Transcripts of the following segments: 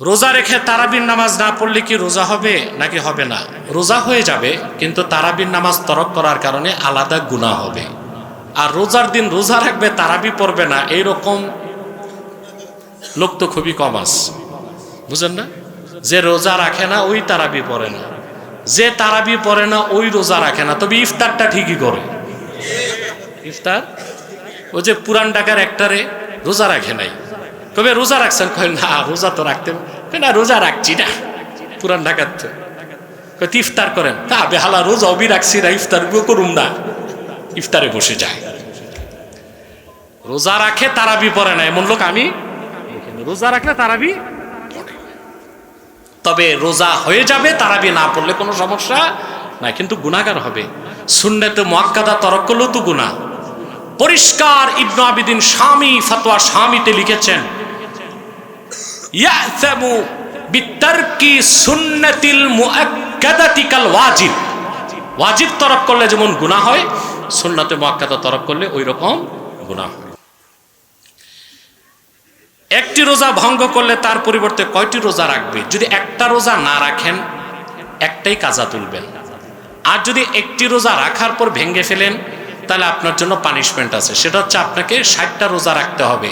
রোজা রেখে তারাবির নামাজ না পড়লে কি রোজা হবে নাকি হবে না? রোজা হয়ে যাবে, কিন্তু তারাবির নামাজ তরক করার কারণে আলাদা গুণা হবে। আর রোজার দিন রোজা রাখবে, তারাবি পড়বে না, এইরকম লোক তো খুবই কম আছে। বুঝেন না? যে রোজা রাখে না, ওই তারাবি পড়ে না। যে তারাবি পড়ে না, ওই রোজা রাখে না। তবে ইফতারটা ঠিকই করে। ইফতার? ও যে পুরান ডাকার একটারে রোজা রাখে নাই। তবে রোজা রাখছেন? কয়, না, রোজা তো রাখতে কয়, না, রোজা রাখছি না। পুরান ঢাকার তো। ইফতার করেন। তা বেহালা, রোজা অবি রাখছি না, ইফতার করুম না। ইফতারে বসে যায়। রোজা রাখে, তারাবি পড়ে না। এমন লোক আমি রোজা রাখলে তারাবি। তবে রোজা হয়ে যাবে, তারাবি না পড়লে কোনো সমস্যা না কিন্তু গুণাগার হবে। সুন্নতে মোয়াক্কাদা তরক করলেও তো গুণা পরিষ্কার ইবনু আবিদিন স্বামী, ফতোয়া স্বামীতে লিখেছেন ইয়াসামু বিতারকি সুন্নাতিল মুআক্কাদাতি ওয়াজিব ওয়াজিব তরক করলে যেমন গুনাহ হয়, সুন্নাতে মুআক্কাদা তরক করলে ওই রকম গুনাহ হয়। একটি রোজা ভঙ্গ করলে তার পরিবর্তে কয়টি রোজা রাখবে? যদি একটা রোজা না রাখেন, একটাই কাজা তুলবেন। আর যদি একটি রোজা রাখার পর ভেঙে ফেলেন, তাহলে আপনার জন্য পানিশমেন্ট আছে। সেটা হচ্ছে আপনাকে ষাটটা রোজা রাখতে হবে।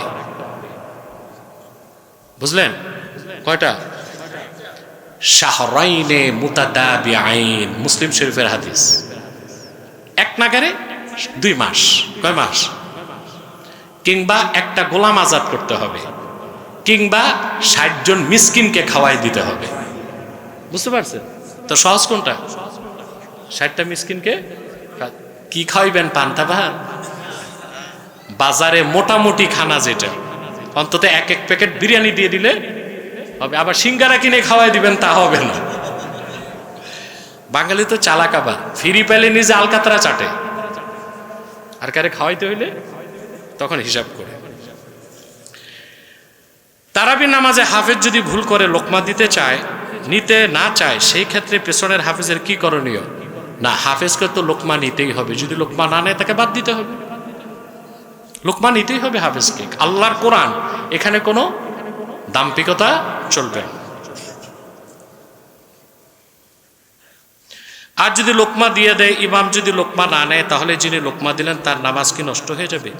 বুঝলেন? কয়টা? শাহরাইনে মুতাদাবি আইন মুসলিম শরীফের হাদিস। এক নাগারে দুই মাস। কয় মাস? কিংবা একটা গোলাম আজাদ করতে হবে। কিংবা ষাট জন মিসকিনকে খাওয়াই দিতে হবে। বুঝতে পারছেন? তো সহজ কোনটা? ষাটটা মিসকিনকে কি খাওয়াইবেন পান্তা ভাত বাজারে মোটামুটি খানা যেটা। অন্তত এক এক প্যাকেট বিরিয়ানি দিয়ে দিলে হবে। আবার সিঙ্গারা কিনে খাওয়াই দিবেন, তা হবে না। বাঙালি তো চালাক আবার। ফিরি পেলে নিজে আলকাতরা চাটে। আর কারে খাওয়াইতে হইলে? তখন হিসাব করে। তারাবি নামাজে হাফেজ যদি ভুল করে, লোকমা দিতে চায়, নিতে না চায়, সেই ক্ষেত্রে পেছনের হাফেজের কি করণীয়? না, হাফেজকে তো লোকমা নিতেই হবে। যদি লোকমা না নেয়, তাকে বাদ দিতে হবে। লোকমা নিতেই হবে হাফেজকে আল্লাহর কোরআন, এখানে কোনো দাম্পিকতা চলবে। আর যদি লোকমা দিয়ে দেয়, ইমাম যদি লোকমা না নেয়, তাহলে যিনি লোকমা দিলেন, তার নামাজ কি নষ্ট হয়ে যাবে?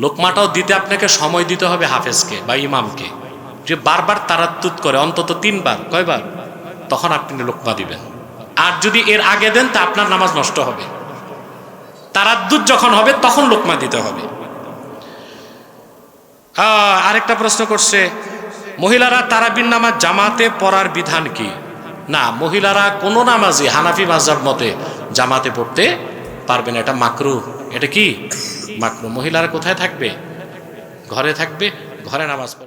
লোকমাটাও দিতে আপনাকে সময় দিতে হবে হাফেজকে বা ইমামকে। যে বারবার তারাত্তুত করে, অন্তত তিনবার, কয়বার? তখন আপনি লোকমা দিবেন। আর যদি এর আগে দেন, তা আপনার নামাজ নষ্ট হবে। তারাদ্দুত যখন হবে, তখন লোকমা দিতে হবে। আহ, আরেকটা প্রশ্ন করছে। মহিলারা তারাবিন নামাজ জামাতে পড়ার বিধান কি? না মহিলারা কোনো নামাজই হানাফি মাজাব মতে জামাতে পড়তে পারবে না। এটা মাকরু। এটা কি? মাকরু। মহিলারা কোথায় থাকবে? ঘরে থাকবে? ঘরে নামাজ পড়ে